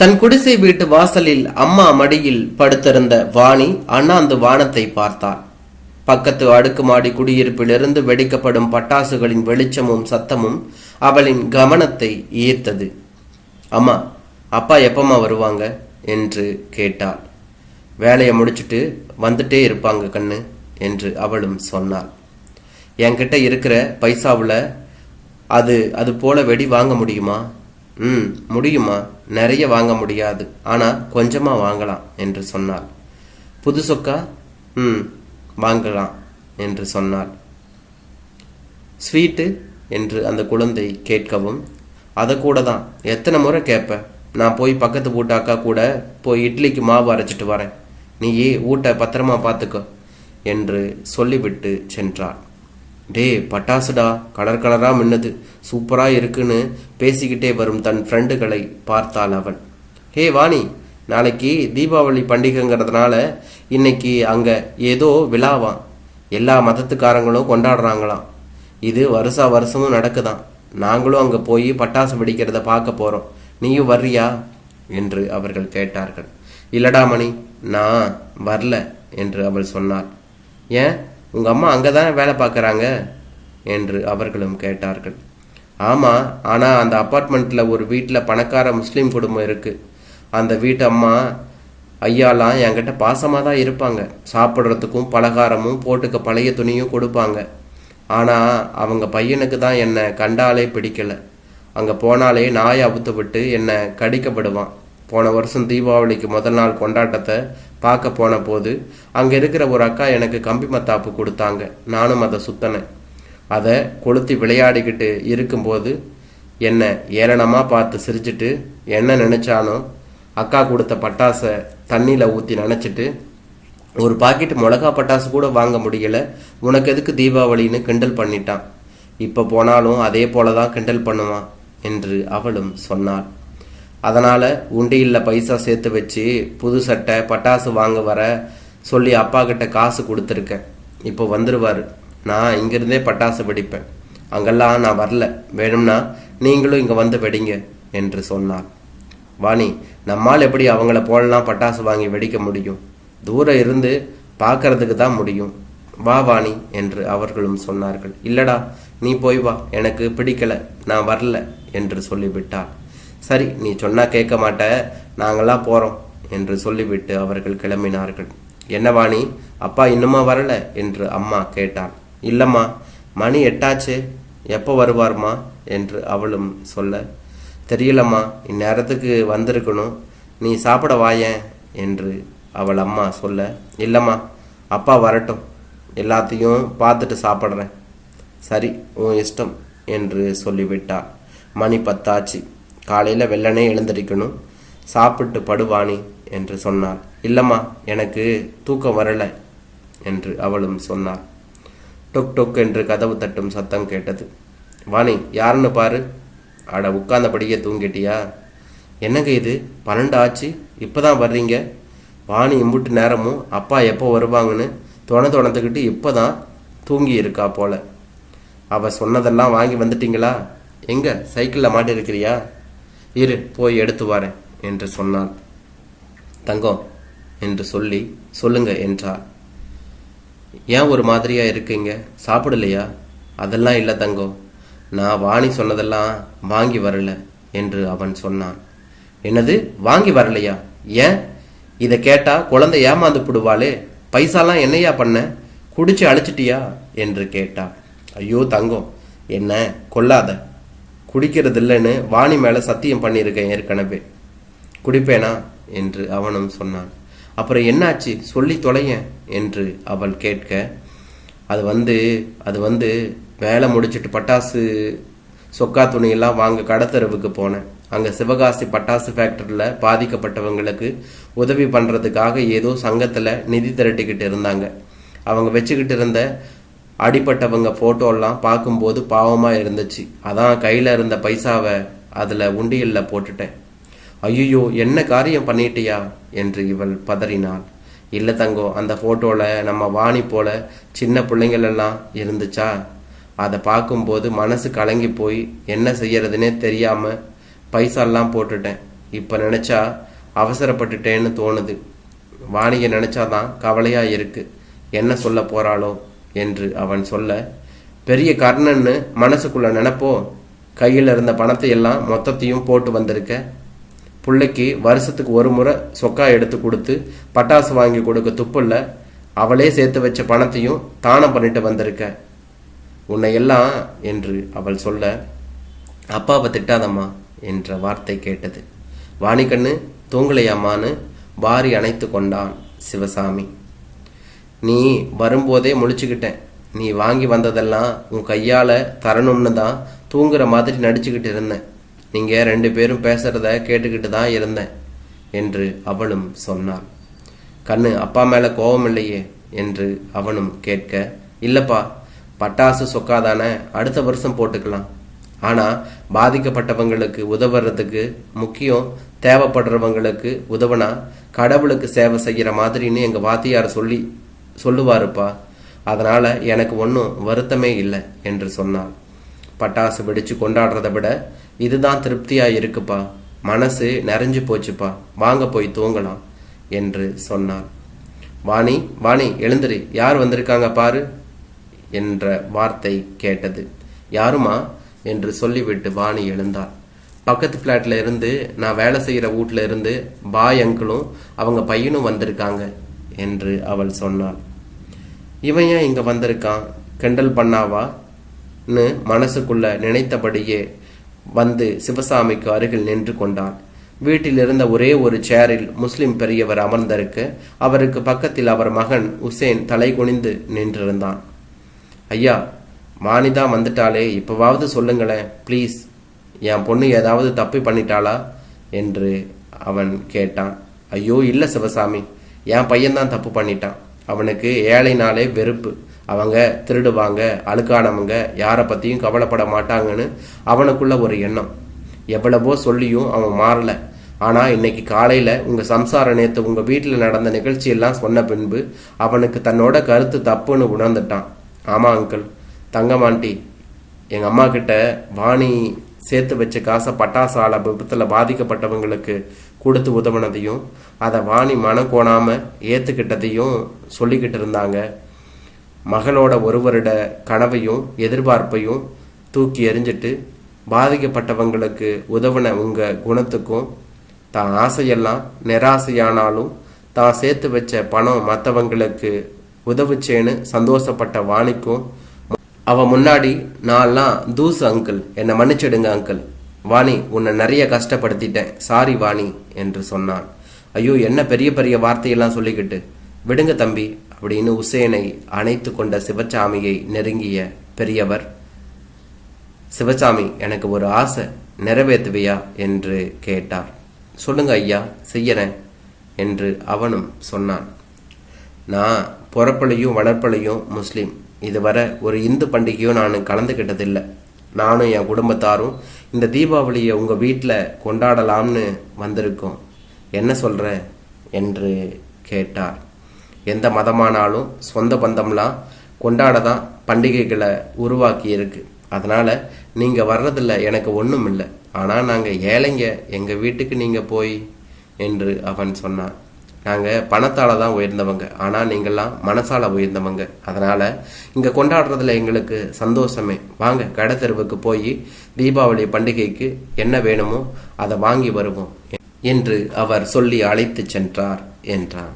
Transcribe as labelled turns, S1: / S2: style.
S1: தன் குடிசை வீட்டு வாசலில் அம்மா மடியில் படுத்திருந்த வாணி அண்ணாந்து வானத்தை பார்த்தாள். பக்கத்து அடுக்குமாடி குடியிருப்பிலிருந்து வெடிக்கப்படும் பட்டாசுகளின் வெளிச்சமும் சத்தமும் அவளின் கவனத்தை ஈர்த்தது. அம்மா அப்பா எப்பம்மா வருவாங்க? என்று கேட்டாள். வேலையை முடிச்சுட்டு வந்துட்டே இருப்பாங்க கண்ணு என்று அவளும் சொன்னாள். என்கிட்ட இருக்கிற பைசாவில் அது அது போல வெடி வாங்க முடியுமா? ம் முடியுமா நிறைய வாங்க முடியாது. ஆனால் கொஞ்சமாக வாங்கலாம் என்று சொன்னாள். புது சொக்கா? ம் வாங்கலாம் என்று சொன்னாள். ஸ்வீட்டு? என்று அந்த குழந்தை கேட்கவும் அதை கூட தான் எத்தனை முறை கேட்பேன் நான் போய் பக்கத்து வீட்டு அக்கா கூட போய் இட்லிக்கு மாவு அரைச்சிட்டு வரேன். நீயே வீட்டை பத்திரமா பார்த்துக்கோ என்று சொல்லிவிட்டு சென்றாள். டே பட்டாசுடா கலர் கலராக மின்னது. சூப்பராக இருக்குன்னு பேசிக்கிட்டே வரும் தன் ஃப்ரெண்டுகளை பார்த்தாள் அவள் ஹே வாணி நாளைக்கு தீபாவளி பண்டிகைங்கிறதுனால இன்னைக்கு அங்கே ஏதோ விழாவாம். எல்லா மதத்துக்காரங்களும் கொண்டாடுறாங்களாம். இது வருஷா வருஷமும் நடக்குதாம். நாங்களும் அங்கே போய் பட்டாசு வெடிக்கிறத பார்க்க போகிறோம் நீயும் வர்றியா? என்று அவர்கள் கேட்டார்கள். இல்லடா மணி நான் வரல என்று அவள் சொன்னாள். ஏன்? உங்கள் அம்மா அங்கே தானே வேலை பார்க்குறாங்க? என்று அவர்களும் கேட்டார்கள். ஆமாம் ஆனால் அந்த அப்பார்ட்மெண்ட்டில் ஒரு வீட்டில் பணக்கார முஸ்லீம் குடும்பம் இருக்குது அந்த வீட்டு அம்மா ஐயாலாம் என்கிட்ட பாசமாக தான் இருப்பாங்க. சாப்பிட்றதுக்கும் பலகாரமும் போட்டுக்க பழைய துணியும் கொடுப்பாங்க. ஆனால் அவங்க பையனுக்கு தான் என்னை கண்டாலே பிடிக்கலை. அங்கே போனாலே நாயை அவுத்து விட்டு என்னை கடிக்கப்படுவான் போன வருஷம் தீபாவளிக்கு முதல் நாள் கொண்டாட்டத்தை பார்க்க போன போது அங்கே இருக்கிற ஒரு அக்கா எனக்கு கம்பி மத்தாப்பு கொடுத்தாங்க. நானும் அதை சுத்தினேன். அதை கொளுத்தி விளையாடிக்கிட்டு இருக்கும்போது என்னை ஏளனமாக பார்த்து சிரிச்சிட்டு என்ன நினச்சானோ? அக்கா கொடுத்த பட்டாசை தண்ணியில் ஊற்றி நினச்சிட்டு ஒரு பாக்கெட் மிளகா பட்டாசு கூட வாங்க முடியல. உனக்கு எதுக்கு தீபாவளின்னு கிண்டல் பண்ணிட்டான். இப்போ போனாலும் அதே போல தான் கிண்டல் பண்ணுவான் என்று அவளும் சொன்னாள். அதனால் உண்டியில் பைசா சேர்த்து வச்சு புது சட்டை பட்டாசு வாங்க வர சொல்லி அப்பா கிட்ட காசு கொடுத்துருக்கேன். இப்போ வந்துடுவார் நான் இங்கிருந்தே பட்டாசு வெடிப்பேன். அங்கெல்லாம் நான் வரல. வேணும்னா நீங்களும் இங்கே வந்து வெடிங்க என்று சொன்னார். வாணி நம்மால் எப்படி அவங்கள போலலாம் பட்டாசு வாங்கி வெடிக்க முடியும்? தூரம் இருந்து பார்க்கறதுக்கு தான் முடியும். வா வாணி என்று அவர்களும் சொன்னார்கள். இல்லடா நீ போய் வா. எனக்கு பிடிக்கல. நான் வரல என்று சொல்லிவிட்டாள் சரி நீ சொன்னா கேட்க மாட்ட. நாங்களாம் போறோம் என்று சொல்லிவிட்டு அவர்கள் கிளம்பினார்கள். என்ன வாணி அப்பா இன்னுமா வரல என்று அம்மா கேட்டாள் இல்லம்மா மணி எட்டாச்சு. எப்போ வருவார்மா என்று அவளும் சொல்ல தெரியலம்மா இந்நேரத்துக்கு வந்திருக்கணும். நீ சாப்பிட வாயேன் என்று அவள் அம்மா சொல்ல இல்லைம்மா அப்பா வரட்டும். எல்லாத்தையும் பார்த்துட்டு சாப்பிட்றேன். சரி உன் இஷ்டம் என்று சொல்லிவிட்டாள் மணி பத்தாச்சு. காலையில் வெள்ளனே எழுந்திருக்கணும். சாப்பிட்டு படுவாணி என்று சொன்னாள். இல்லைம்மா எனக்கு தூக்கம் வரலை என்று அவளும் சொன்னாள். டொக் டொக் என்று கதவு தட்டும் சத்தம் கேட்டது. வாணி யாருன்னு பாரு. அட உட்கார்ந்தபடியே தூங்கிட்டியா? என்னங்க இது? பன்னெண்டு ஆச்சு? இப்போதான் வர்றீங்க? வாணி இம்புட்டு நேரமும் அப்பா எப்போ வருவாங்கன்னு தொண துணத்துக்கிட்டு இப்போ தான் தூங்கி இருக்கா போல. அவ சொன்னதெல்லாம் வாங்கி வந்துட்டீங்களா? எங்க சைக்கிளில் மாட்டிருக்கிறியா? இரு போய் எடுத்து வரேன் என்று சொன்னாள் தங்கம் என்று சொல்லி சொல்லுங்க என்றாள். ஏன் ஒரு மாதிரியா இருக்கீங்க? சாப்பிடலையா? அதெல்லாம் இல்லை தங்கம் நான் வாணி சொன்னதெல்லாம் வாங்கி வரல என்று அவன் சொன்னான். என்னது? வாங்கி வரலையா? ஏன்? இதை கேட்டா குழந்தை ஏமாந்து போடுவாளே. பைசாலாம் என்னையா பண்ண? குடிச்சு அழிச்சிட்டியா? என்று கேட்டாள் ஐயோ தங்கம் என்ன? கொல்லாத. குடிக்கிறது இல்லைன்னு வாணி மேலே சத்தியம் பண்ணியிருக்கேன் ஏற்கனவே. குடிப்பேனா? என்று அவனும் சொன்னான். அப்புறம் என்னாச்சு? சொல்லி தொலையேன் என்று அவள் கேட்க அது வந்து அது வந்து வேலை முடிச்சிட்டு பட்டாசு சொக்கா துணியெல்லாம் வாங்க கடத்தெருவுக்கு போனேன். அங்கே சிவகாசி பட்டாசு ஃபேக்டரியில் பாதிக்கப்பட்டவங்களுக்கு உதவி பண்ணுறதுக்காக ஏதோ சங்கத்தில் நிதி திரட்டிக்கிட்டு இருந்தாங்க. அவங்க வச்சுக்கிட்டு இருந்த அடிப்பட்டவங்க ஃபோட்டோலாம் பார்க்கும்போது பாவமாக இருந்துச்சு. அதான் கையில் இருந்த பைசாவை அதில் உண்டியலில் போட்டுட்டேன். ஐயோ என்ன காரியம் பண்ணிட்டியா? என்று இவள் பதறினாள். இல்லை தங்கோ அந்த ஃபோட்டோவில் நம்ம வாணி போல சின்ன பிள்ளைங்களெல்லாம் இருந்துச்சா? அதை பார்க்கும்போது மனசு கலங்கி போய் என்ன செய்யறதுனே தெரியாமல் பைசாலாம் போட்டுட்டேன். இப்போ நினச்சா அவசரப்பட்டுட்டேன்னு தோணுது. வாணியை நினச்சாதான் கவலையாக இருக்குது என்ன சொல்ல போகிறாளோ என்று அவன் சொல்ல பெரிய கர்ணன்னு மனசுக்குள்ள நினப்போ? கையில் இருந்த பணத்தை எல்லாம் மொத்தத்தையும் போட்டு வந்திருக்க? பிள்ளைக்கு வருஷத்துக்கு ஒரு முறை சொக்கா எடுத்து கொடுத்து பட்டாசு வாங்கி கொடுக்க துப்புல்ல அவளே சேர்த்து வச்ச பணத்தையும் தானம் பண்ணிட்டு வந்திருக்க? உன்னை எல்லாம் என்று அவள் சொல்ல அப்பாவை திட்டாதம்மா என்ற வார்த்தை கேட்டது. வாணிக்கண்ணு தூங்கலையாமான்னு வாரி அணைத்து கொண்டான் சிவசாமி. நீ வரும்போதே முழிச்சுக்கிட்டேன். நீ வாங்கி வந்ததெல்லாம் உன் கையால் தரணும்னு தான் தூங்குற மாதிரி நடிச்சுக்கிட்டு இருந்தேன். நீங்கள் ரெண்டு பேரும் பேசுகிறத கேட்டுக்கிட்டு தான் இருந்தேன் என்று அவளும் சொன்னாள். கண்ணு அப்பா மேலே கோபம் இல்லையே என்று அவனும் கேட்க இல்லைப்பா பட்டாசு சொக்காதானே அடுத்த வருஷம் போட்டுக்கலாம். ஆனால் பாதிக்கப்பட்டவங்களுக்கு உதவுறதுக்கு முக்கியம் தேவைப்படுறவங்களுக்கு உதவுனா கடவுளுக்கு சேவை செய்கிற மாதிரின்னு எங்கள் வாத்தியார் சொல்லி சொல்லுவாருப்பா. அதனால எனக்கு ஒன்றும் வருத்தமே இல்லை என்று சொன்னாள். பட்டாசு வெடிச்சு கொண்டாடுறதை விட இதுதான் திருப்தியா இருக்குப்பா. மனசு நிறைஞ்சு போச்சுப்பா. வாங்க போய் தூங்கலாம் என்று சொன்னாள். வாணி வாணி எழுந்துரு. யார் வந்திருக்காங்க பாரு என்ற வார்த்தை கேட்டது. யாருமா என்று சொல்லிவிட்டு வாணி எழுந்தாள். பக்கத்து ஃப்ளாட்ல இருந்து நான் வேலை செய்கிற வீட்ல இருந்து பாய் அங்கிளும் அவங்க பையனும் வந்திருக்காங்க என்று அவள் சொன்னாள். இவன் ஏன் இங்கே வந்திருக்கான்? கிண்டல் பண்ணாவான்னு மனசுக்குள்ள நினைத்தபடியே வந்து சிவசாமிக்கு அருகில் நின்று கொண்டான். வீட்டில் இருந்த ஒரே ஒரு சேரில் முஸ்லிம் பெரியவர் அமர்ந்திருக்க. அவருக்கு பக்கத்தில் அவர் மகன் உசேன் தலை குனிந்து நின்றிருந்தான். ஐயா வாணிதா வந்துட்டாலே இப்போவாவது சொல்லுங்களேன். ப்ளீஸ் என் பொண்ணு ஏதாவது தப்பு பண்ணிட்டாளா? என்று அவன் கேட்டான். ஐயோ இல்லை சிவசாமி. என் பையன்தான் தப்பு பண்ணிட்டான். அவனுக்கு ஏழைனாலே வெறுப்பு. அவங்க திருடுவாங்க அழுக்கானவங்க யாரை பற்றியும் கவலைப்பட மாட்டாங்கன்னு அவனுக்குள்ள ஒரு எண்ணம். எவ்வளவோ சொல்லியும் அவன் மாறல. ஆனால் இன்னைக்கு காலையில் உங்கள் சம்சாரம் நேற்று உங்கள் வீட்டில் நடந்த நிகழ்ச்சியெல்லாம் சொன்ன பின்பு அவனுக்கு தன்னோட கருத்து தப்புன்னு உணர்ந்துட்டான். ஆமாம் அங்கிள் தங்கமாண்டி எங்கள் அம்மா கிட்ட வாணி சேர்த்து வச்ச காசை பட்டாசு விபத்தில் பாதிக்கப்பட்டவங்களுக்கு கொடுத்து உதவுனதையும் அதை வாணி மனம் கோணாமல் ஏற்றுக்கிட்டதையும் சொல்லிக்கிட்டு இருந்தாங்க மகளோட ஒருவருட கனவையும் எதிர்பார்ப்பையும் தூக்கி எறிஞ்சிட்டு பாதிக்கப்பட்டவங்களுக்கு உதவின உங்கள் குணத்துக்கும் தான் ஆசையெல்லாம் நிராசையானாலும் தான் சேர்த்து வச்ச பணம் மற்றவங்களுக்கு உதவுச்சேன்னு சந்தோஷப்பட்ட வாணிக்கும் அவன் முன்னாடி நான்லாம் தூசு அங்கிள் என்னை மன்னிச்சிடுங்க அங்கிள் வாணி உன்னை நிறைய கஷ்டப்படுத்திட்டேன். சாரி வாணி என்று சொன்னான். ஐயோ என்ன பெரிய பெரிய வார்த்தையெல்லாம் சொல்லிக்கிட்டு. விடுங்க தம்பி அப்படின்னு உசேனை அணைத்து கொண்ட சிவசாமியை நெருங்கிய பெரியவர் சிவசாமி எனக்கு ஒரு ஆசை நிறைவேற்றுவியா என்று கேட்டார். சொல்லுங்க ஐயா செய்யறேன் என்று அவனும் சொன்னான். நான் பிறப்புலையும் வளர்ப்புலையும் முஸ்லீம். இதுவரை ஒரு இந்து பண்டிகையும் நான் கலந்துக்கிட்டதில்லை. நானும் என் குடும்பத்தாரும் இந்த தீபாவளியை உங்கள் வீட்டில் கொண்டாடலாம்னு வந்திருக்கோம். என்ன சொல்கிற என்று கேட்டார். எந்த மதமானாலும் சொந்த பந்தம்லாம் கொண்டாட தான் பண்டிகைகளை உருவாக்கி இருக்கு அதனால் நீங்கள் வர்றதில்ல எனக்கு ஒன்றும் இல்லை ஆனால் நாங்கள் ஏழைங்க எங்கள் வீட்டுக்கு நீங்கள் போய் என்று அவன் சொன்னான். நாங்கள் பணத்தால் தான் உயர்ந்தவங்க. ஆனால் நீங்கள்லாம் மனசால் உயர்ந்தவங்க. அதனால் இங்கே கொண்டாடுறதுல எங்களுக்கு சந்தோஷமே. வாங்க கடை தெருவுக்கு போய் தீபாவளி பண்டிகைக்கு என்ன வேணுமோ அதை வாங்கி வருவோம் என்று அவர் சொல்லி அழைத்து சென்றார் என்றான்.